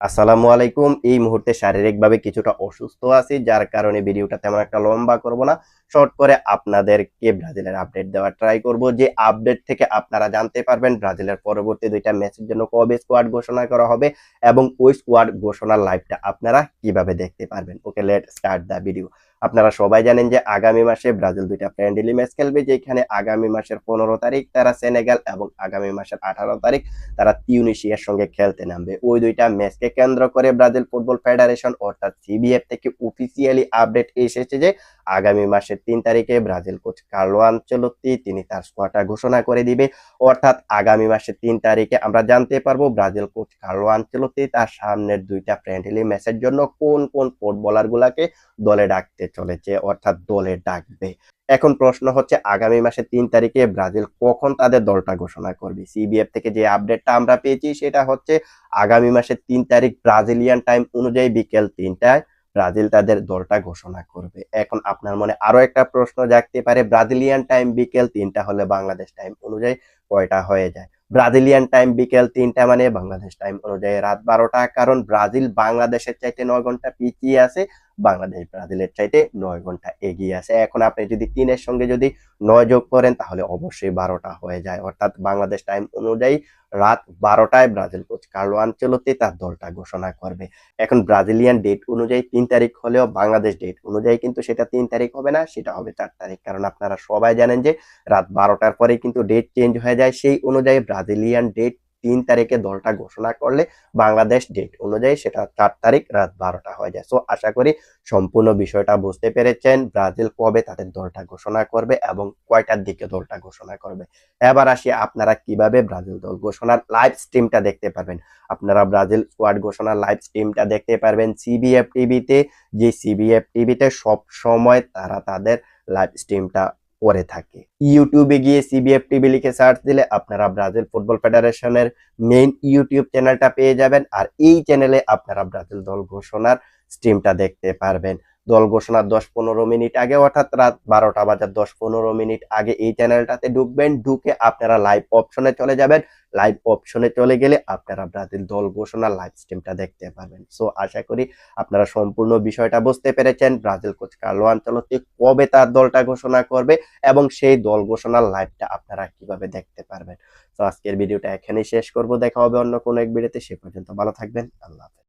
আসসালামু আলাইকুম। এই মুহূর্তে শারীরিকভাবে কিছুটা অসুস্থ আছি, যার কারণে ভিডিওটা তেমন একটা লম্বা করব না। শর্ট করে আপনাদেরকে ব্রাজিলের আপডেট দেওয়ার ট্রাই করব। যে আপডেট থেকে আপনারা জানতে পারবেন, ব্রাজিলের পরবর্তী দুইটা ম্যাচের জন্য কবে স্কোয়াড ঘোষণা করা হবে এবং ওই স্কোয়াড ঘোষণার লাইভটা আপনারা কীভাবে দেখতে পারবেন। Okay let start the video আপনারা সবাই জানেন যে আগামী মাসে ব্রাজিল দুইটা ফ্রেন্ডলি ম্যাচ খেলবে, যেখানে আগামী মাসের পনেরো তারিখ তারা সেনেগাল এবং আগামী মাসের আঠারো তারিখ তারা তিউনিশিয়ার সঙ্গে খেলতে নামবে। ওই দুইটা ম্যাচকে কেন্দ্র করে ব্রাজিল ফুটবল ফেডারেশন অর্থাৎ সিবিএফ থেকে অফিসিয়ালি আপডেট এসেছে যে আগামী মাসের তিন তারিখে ব্রাজিল কোচ কার্লো আনচেলত্তি, তিনি তার স্কোয়াডটা ঘোষণা করে দিবে। অর্থাৎ আগামী মাসের তিন তারিখে আমরা জানতে পারব ব্রাজিল কোচ কার্লো আনচেলত্তি তার সামনের দুইটা ফ্রেন্ডলি ম্যাচের জন্য কোন কোন ফুটবলার গুলাকে দলে ডাকতে চলেছে, অর্থাৎ দলে ডাকবে। এখন প্রশ্ন হচ্ছে, আগামী মাসের তিন তারিখে ব্রাজিল কখন তাদের দলটা ঘোষণা করবে? সিবিএফ থেকে যে আপডেটটা আমরা পেয়েছি, সেটা হচ্ছে আগামী মাসের তিন তারিখ ব্রাজিলিয়ান টাইম অনুযায়ী বিকেল তিনটায় ব্রাজিল তাদের দলটা ঘোষণা করবে। এখন আপনার মনে আরও একটা প্রশ্ন জাগতে পারে, ব্রাজিলিয়ান টাইম বিকেল তিনটা হলে বাংলাদেশ টাইম অনুযায়ী কয়টা হয়ে যায়? ব্রাজিলিয়ান টাইম বিকেল তিনটা মানে বাংলাদেশ টাইম অনুযায়ী রাত বারোটা, কারণ ব্রাজিল বাংলাদেশের চাইতে নয় ঘণ্টা পিছিয়ে আছে বাংলাদেশ ব্রাজিলের চাইতে নয় ঘণ্টা এগিয়ে আছে। এখন আপনি যদি তিনের সঙ্গে যদি নয় যোগ করেন, তাহলে অবশ্যই বারোটা হয়ে যায়। অর্থাৎ বাংলাদেশ টাইম অনুযায়ী রাত বারোটায় ব্রাজিল কোচ কার্লো আনচেলত্তি তার দলটা ঘোষণা করবে। এখন ব্রাজিলিয়ান ডেট অনুযায়ী তিন তারিখ হলেও বাংলাদেশ ডেট অনুযায়ী কিন্তু সেটা তিন তারিখ হবে না, সেটা হবে চার তারিখ। কারণ আপনারা সবাই জানেন যে রাত বারোটার পরে কিন্তু ডেট চেঞ্জ হয়ে যায়। সেই অনুযায়ী ব্রাজিলিয়ান ডেট তিন তারিখে দলটা ঘোষণা করলে বাংলাদেশ ডেট অনুযায়ী সেটা চার তারিখ রাত বারোটা হয়ে যায়। সো আশা করি সম্পূর্ণ বিষয়টা বুঝতে পেরেছেন। ব্রাজিল কবে তাদের দলটা ঘোষণা করবে এবং কয়টার দিকে দলটা ঘোষণা করবে। এবার আসি আপনারা কীভাবে ব্রাজিল দল ঘোষণার লাইভ স্ট্রিমটা দেখতে পারবেন। আপনারা ব্রাজিল স্কোয়াড ঘোষণার লাইভ স্ট্রিমটা দেখতে পারবেন সিবিএফ টিভিতে যে সিবিএফ টিভিতে সব সময় তারা তাদের লাইভ স্ট্রিমটা করে থাকে। ইউটিউবে গিয়ে সিবিএফ টিভি লিখে সার্চ দিলে আপনারা ব্রাজিল ফুটবল ফেডারেশনের মেইন ইউটিউব চ্যানেলটা পেয়ে যাবেন। আর এই চ্যানেলে আপনারা ব্রাজিল দল ঘোষণার স্ট্রিমটা দেখতে পারবেন। দল ঘোষণার দশ পনেরো মিনিট আগে, অর্থাৎ রাত বারোটা বাজার দশ পনেরো মিনিট আগে এই চ্যানেলটাতে ঢুকবেন। ঢুকে আপনারা লাইভ অপশনে চলে যাবেন। লাইভ অপশনে চলে গেলে আপনারা ব্রাজিল দল ঘোষণার লাইভ স্ট্রিমটা দেখতে পারবেন। সো আশা করি আপনারা সম্পূর্ণ বিষয়টা বুঝতে পেরেছেন। ব্রাজিল কোচ কার্লো আনচলতি কবে তার দলটা ঘোষণা করবে এবং সেই দল ঘোষণার লাইভটা আপনারা কীভাবে দেখতে পারবেন। তো আজকের ভিডিওটা এখানেই শেষ করব। দেখা হবে অন্য কোনো এক ভিডিওতে সে পর্যন্ত ভালো থাকবেন। আল্লাহ